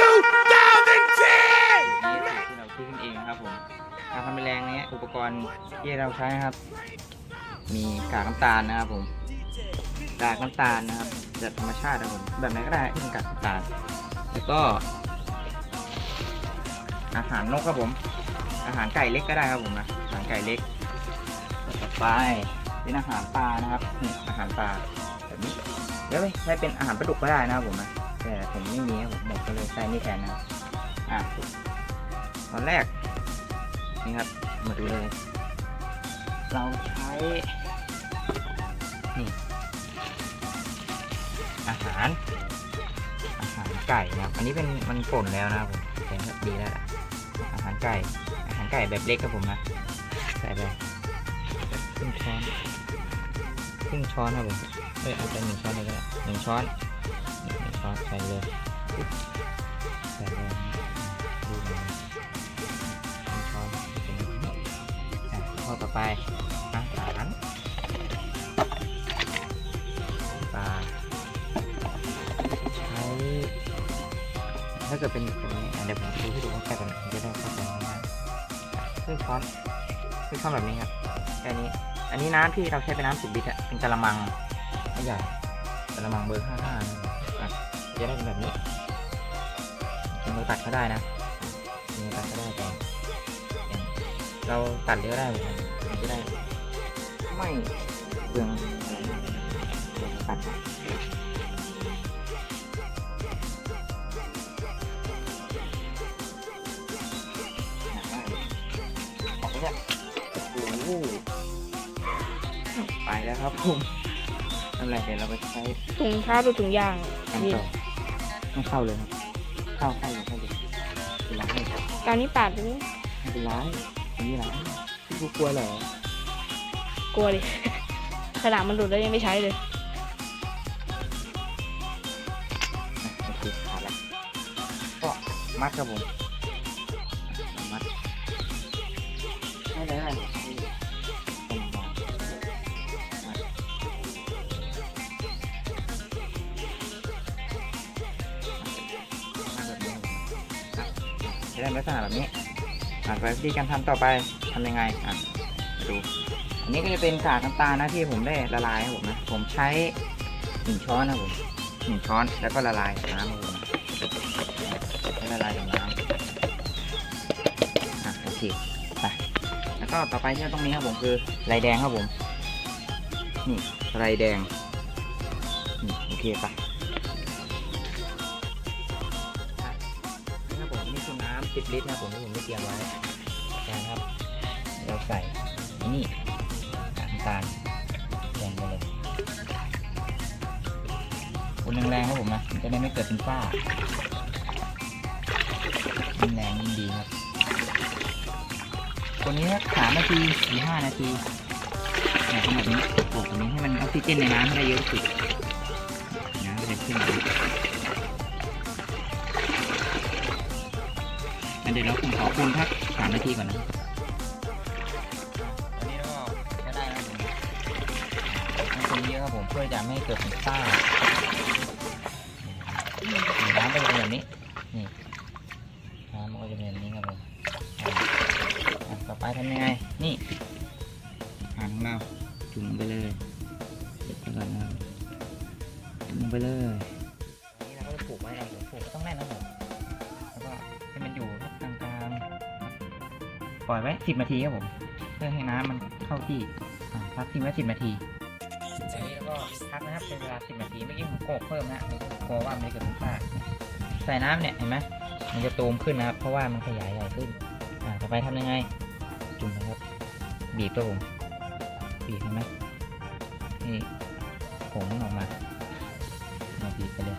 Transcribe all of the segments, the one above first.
ที่เราคิดขึ้นเองนะครับผมการทำแมลงเนี้ยอุปกรณ์ที่เราใช้นะครับ มีกากน้ำตาลนะครับผมกากน้ำตาลนะครับจากธรรมชาตินะครับผมแบบไหนก็ได้ที่เป็นกากน้ำตาล แล้วก็ อาหารนกครับผม อาหารไก่เล็กก็ได้ครับผมนะอาหารไก่เล็กต่อไปเป็นอาหารปลานะครับนี่อาหารปลาแบบนี้แล้วใช้เป็นอาหารปลาดุกก็ได้นะครับผมนะ แต่ผมไม่มีครับผมผมก็เลยใช้นี่แทนนะครับอะตอนแรก นี่ครับมาดูเลย เราใช้นี่อาหารอาหารไก่นะครับอันนี้เป็นมันป่นแล้วนะครับผมแต่ก็ดีแล้วล่ะอาหารไก่ อาหารไก่แบบเล็กครับผมนะใส่ไปครึ่งช้อนครึ่งช้อนครับผมเอ้ยเอาไปหนึ่งช้อนเลยก็ได้หนึ่งช้อน นี่ค้อนใส่เลยใส่เลยดูหน่อยนึ่งช้อนเป็นอย่างนี้อะข้อต่อไปอาหารปลาใช้ถ้าเกิดเป็นตรงนี้เดี๋ยวผมดูให้ดูว่าใกล้ๆกันจะได้เข้าใจง่ายๆครึ่งช้อนครึ่งช้อนแบบนี้ครับแค่นี้อันนี้น้ำที่เราใช้เป็นน้ำสิบลิตรอะเป็นกะละมังไม่ใหญ่ กะละมังเบอร์ห้าห้าจะได้เป็นแบบนี้เป็นมือตัดก็ได้นะมือตัดก็ได้แต่อย่างเราตัดเยอะได้เหมือนกันจะได้ ไม่เปลืองอะไรตัดไปโอ้โหไปแล้วครับผม นั่นแหละเดี๋ยวเราไปใช้ถุงเท้าหรือถุงยางกันต่อไม่เข้าเลยครับเข้าเข้าเลยเข้าเลยเป็นไรไม่ตอนนี้ปาดตรงนี้เป็นไรไม่มีไรพี่กูกลัวเหรอกลัวดิ ขนาดมันหลุดแล้วยังไม่ใช้เลย อะโอเคขาดแล้วก็มัดครับผมอะมัดให้เลยให้ จะได้ลักษณะแบบนี้อะไปวิธีการทำต่อไปทำยังไงอะมาดู อันนี้ก็จะเป็นกากน้ำตาลนะที่ผมได้ละลายครับผมนะ ผมใช้หนึ่งช้อนนะผมหนึ่งช้อนแล้วก็ละลายน้ำครับผมใช้ละลายกับน้ำอะโอเคไปแล้วก็ต่อไปที่เราต้องนี้ครับผมคือไรแดงครับผม นี่ไรแดงโอเคไป สิบลิตรนะผมที่ผมได้เตรียมไว้นะครับ เราใส่นี่น้ำตาลแดงไปเลยคนแรงๆครับผมนะจะได้ไม่เกิดเป็นฝ้ายิ่งแรงยิ่งดีครับคนนี้สามนาทีสี่ห้านาทีเนี่ยทำแบบนี้ปลูกแบบนี้ให้มันออกซิเจนในน้ำให้ได้เยอะที่สุดน้ำจะขึ้น เดี๋ยวเราผมขอคูณพักสามนาทีก่อนนะตอนนี้ก็จะได้แล้วผมให้คนเยอะครับผมเพื่อจะไม่ให้เกิดเป็นฝ้านี่น้ำก็จะเป็นแบบนี้ นี่น้ำมันก็จะเป็นแบบนี้ครับผมต่อไปทำยังไง นี่ ล่อยไว้สิบนาทีครับผม เพื่อให้น้ำมันเข้าที่พักทิ้งไว้สิบนาทีอันนี้แล้วก็พักนะครับเป็นเวลาสิบนาที เมื่อกี้ผมโกกเพิ่มนะกลัวว่ามันจะเกิดเป็นฝ้าใส่น้ำเนี่ยเห็นไหมมันจะตูมขึ้นนะครับ เพราะว่ามันขยายใหญ่ขึ้น อ่า ต่อไปทำยังไง จุ่มนะครับ บีบตัวผม บีบเห็นไหมนี่ผงมันออกมามาบีบไปเลย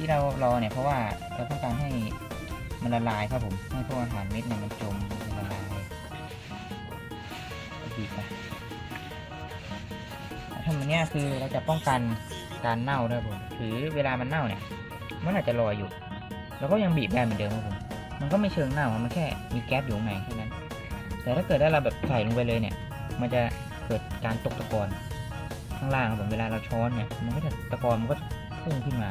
ที่เรารอเนี่ยเพราะว่าเราต้องการให้มันละลายครับผม ให้พวกอาหารเม็ดเนี่ยมันจมมันละลายดีไปทำแบบเนี้ยคือเราจะป้องกันการเน่าด้วยผมถือเวลามันเน่าเนี่ย มันอาจจะลอยอยู่เราก็ยังบีบได้เหมือนเดิมครับผม มันก็ไม่เชิงเน่า มันแค่มีแก๊สอยู่ข้างในแค่นั้น แต่ถ้าเกิดได้เราแบบใส่ลงไปเลยเนี่ย มันจะเกิดการตกตะกอนข้างล่างครับผม เวลาเราช้อนเนี่ย มันก็จะตะกอนมันก็พุ่งขึ้นมา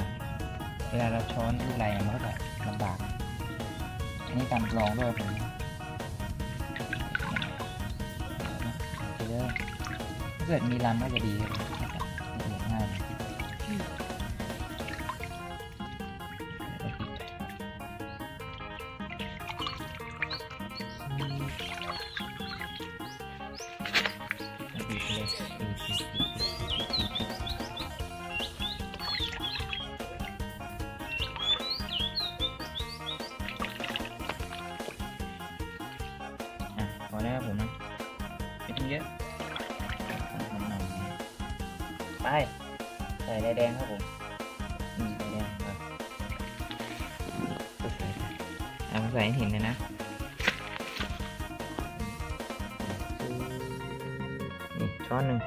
เวลาเราช้อนลูกไรมันก็จะลำบาก อันนี่การลองด้วยผมโอเลยถ้าเกิดมีลำก็จะดีครับง่าย เยอะไปใส่ลายแดงครับผมนี่ลายแดงไปใส่ไปเอามาใส่ให้เห็นเลยนะนี่ช้อนหนึ่ง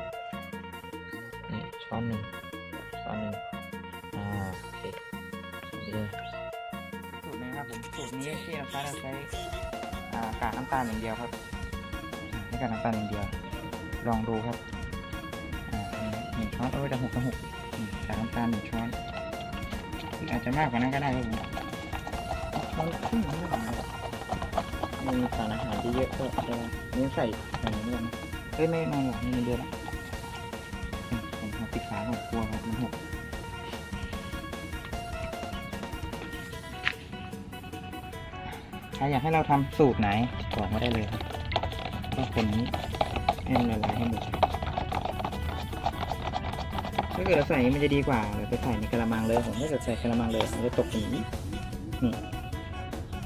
นี่ช้อนหนึ่งช้อนหนึ่งอ่าโอเคใส่ไปเลยสูตรนี้นะครับผมสูตรนี้ที่เราใช้เราใช้อ่ากากน้ำตาลอย่างเดียวครับไม่ กากน้ำตาลอย่างเดียว ลองดูครับอ่าหนึ่งช้อนเออจะหกจะหกอืมกากน้ำตาลหนึ่งช้อนอาจจะมากกว่านั้นก็ได้ครับผมมันขึ้นไม่ได้ครับมันมีสารอาหารที่เยอะก็จะนี่ใส่ใส่เนื้อนะเอ้ยไม่ไม่หรอกนี่มันเดือนละอืมผมทำปิดฝาหกตัวครับมันหกใครอยากให้เราทำสูตรไหนบอกมาได้เลยครับ ก็คนนี้ให้มันละลายให้หมดถ้าเกิดเราใส่อย่างนี้มันจะดีกว่าเราไปใส่ในกระมังเลยผมถ้าเกิดใส่กระมังเลยมันจะตกอย่างนี้นี่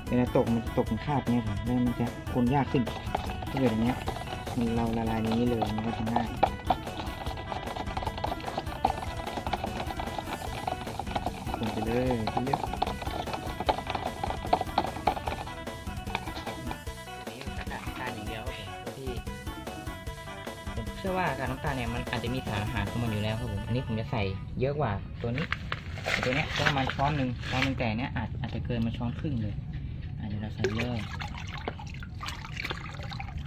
เวลาตกมันจะตกเป็นคาบเนี่ยครับแล้วมันจะคนยากขึ้นถ้าเกิดอย่างเงี้ยมันเราละลายนี้เลยมันก็จะง่ายคนไปเลยเยอ ว่ากากน้ำตาลเนี่ยมันอาจจะมีสารอาหารของมันอยู่แล้วครับผมอันนี้ผมจะใส่เยอะกว่าตัวนี้ตัวเนี้ยก็ประมาณช้อนหนึ่งช้อนหนึ่งแต่เนี้ยอาจอาจจะเกินมาช้อนครึ่งเลยอะเดี๋ยวเราใส่เลย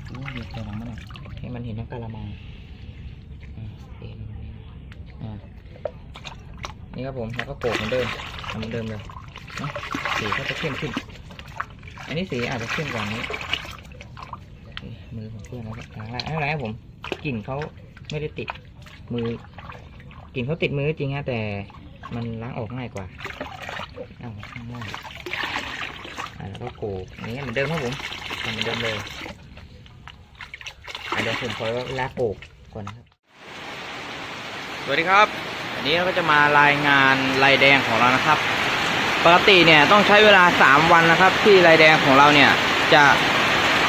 โอ้ยเดี๋ยวใส่ลงมาหน่อยให้มันเห็นทั้งกะละมังนี่ครับผมแล้วก็โขลกเหมือนเดิมทำเหมือนเดิมเลยสีก็จะเข้มขึ้น อันนี้สีอาจจะเข้มกว่านี้มือของเพื่อนแล้วล้างแล้วอะไรครับผม กลิ่นเขาไม่ได้ติดมือกลิ่นเขาติดมือจริงฮะแต่มันล้างออกง่ายกว่าเอาข้างล่างอ่าแล้วก็โขกอันนี้เหมือนเดิมครับผมทำเหมือนเดิมเลยอะเดี๋ยวผมขอเวลาโขกก่อนนะครับ สวัสดีครับวันนี้เราก็จะมารายงานลายแดงของเรานะครับ ปกติเนี่ยต้องใช้เวลา 3 วันนะครับ ที่ลายแดงของเราเนี่ยจะ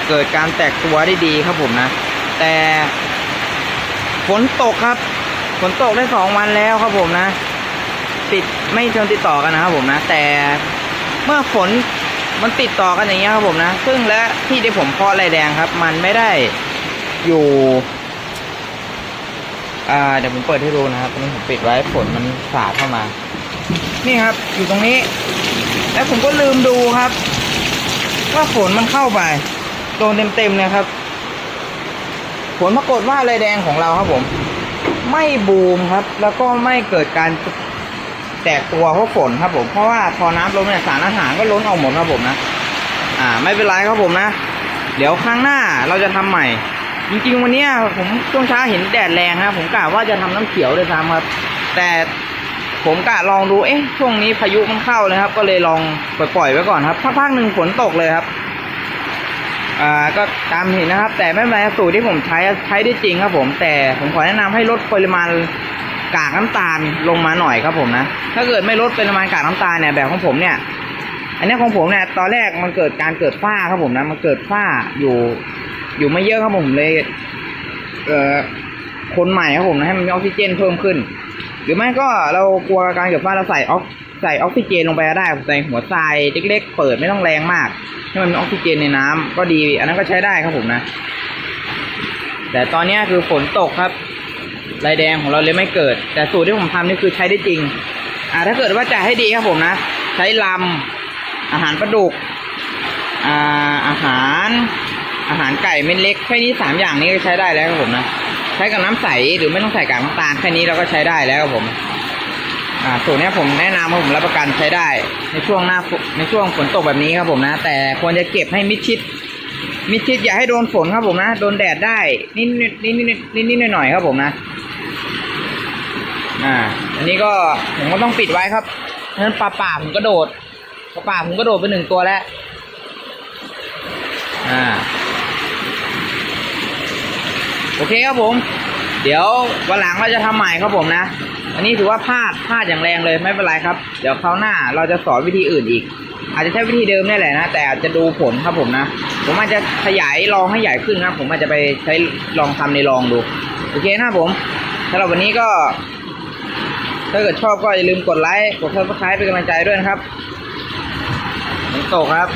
เกิดการแตกตัวได้ดีครับผมนะ แต่ ฝนตกครับ ฝนตกได้2วันแล้วครับผมนะ ติดไม่เชิงติดต่อกันนะครับผมนะ แต่เมื่อฝนมันติดต่อกันอย่างเงี้ยครับผมนะ ซึ่งและที่ที่ผมเพาะลายแดงครับ มันไม่ได้อยู่ อ่าเดี๋ยวผมเปิดให้ดูนะครับตอนนี้ผมปิดไว้ฝนมันสาดเข้ามา นี่ครับ อยู่ตรงนี้ แล้วผมก็ลืมดูครับ ว่าฝนมันเข้าไปโดนเต็มๆเลยครับ ผลปรากฏว่าลายแดงของเราครับผม ไม่บูมครับ แล้วก็ไม่เกิดการแตกตัวเพราะฝนครับผม เพราะว่าพอน้ำล้นเนี่ยสารอาหารก็ล้นออกหมดครับผมนะ อ่า ไม่เป็นไรครับผมนะ เดี๋ยวครั้งหน้าเราจะทำใหม่ จริงๆวันนี้ผมช่วงเช้าเห็นแดดแรงครับผมกะว่าจะทำน้ำเขียวเลยซ้ำครับ แต่ผมกะลองดู เอ๊ะ ช่วงนี้พายุมันเข้าเลยครับ ก็เลยลองปล่อยๆไว้ก่อนครับสักพักหนึ่งฝนตกเลยครับ อ่าก็ตามเห็นนะครับ แต่ไม่เป็นไรสูตรที่ผมใช้ใช้ได้จริงครับผม แต่ผมขอแนะนำให้ลดปริมาณกากน้ำตาลลงมาหน่อยครับผมนะถ้าเกิดไม่ลดปริมาณกากน้ำตาลเนี่ยแบบของผมเนี่ย อันนี้ของผมเนี่ยตอนแรกมันเกิดการเกิดฝ้าครับผมนะมันเกิดฝ้าอยู่ อยู่ไม่เยอะครับผมเลย เอ่อคนใหม่ครับผมนะให้มันมีออกซิเจนเพิ่มขึ้น หรือไม่ก็เรากลัวการเกิดฝ้าเราใส่ออก ใส่ออกซิเจนลงไปก็ได้ใส่หัวทรายเล็ก ๆ เปิดไม่ต้องแรงมากให้มันมีออกซิเจนในน้ำก็ดี อันนั้นก็ใช้ได้ครับผมนะ แต่ตอนนี้คือฝนตกครับลายแดงของเราเลยไม่เกิด แต่สูตรที่ผมทำนี่คือใช้ได้จริง อ่าถ้าเกิดว่าจะให้ดีครับผมนะ ใช้ลำอาหารปลาดุกอ่าอาหาร อาหารไก่เม็ดเล็กแค่นี้สามอย่างนี้ก็ใช้ได้แล้วครับผมนะ ใช้กับน้ำใสหรือไม่ต้องใส่กากน้ำตาลแค่นี้เราก็ใช้ได้แล้วครับผม อ่าสูตรนี้ผมแนะนำผมรับประกันใช้ได้ ในช่วงหน้าฝนในช่วงฝนตกแบบนี้ครับผมนะ แต่ควรจะเก็บให้มิดชิด มิดชิดอย่าให้โดนฝนครับผมนะ โดนแดดได้นิดนิดนิดนิดนิดนิดหน่อยหน่อยครับผมนะอ่า อันนี้ก็ผมก็ต้องปิดไว้ครับเพราะฉะนั้นปลาป่าผมก็โดดปลาป่าผมก็โดดไปหนึ่งตัวแล้ว อ่า โอเคครับผม เดี๋ยววันหลังเราจะทำใหม่ครับผมนะ อันนี้ถือว่าพลาดพลาดอย่างแรงเลยไม่เป็นไรครับ เดี๋ยวคราวหน้าเราจะสอนวิธีอื่นอีก อาจจะใช้วิธีเดิมนี่แหละนะ แต่อาจจะดูผลครับผมนะ ผมอาจจะขยายลองให้ใหญ่ขึ้นครับ ผมอาจจะไปใช้ลองทำในลองดู โอเคนะครับผมสำหรับวันนี้ก็ ถ้าเกิดชอบก็อย่าลืมกดไลค์ กดซับสไครป์เป็นกำลังใจด้วยนะครับฝนตกครับ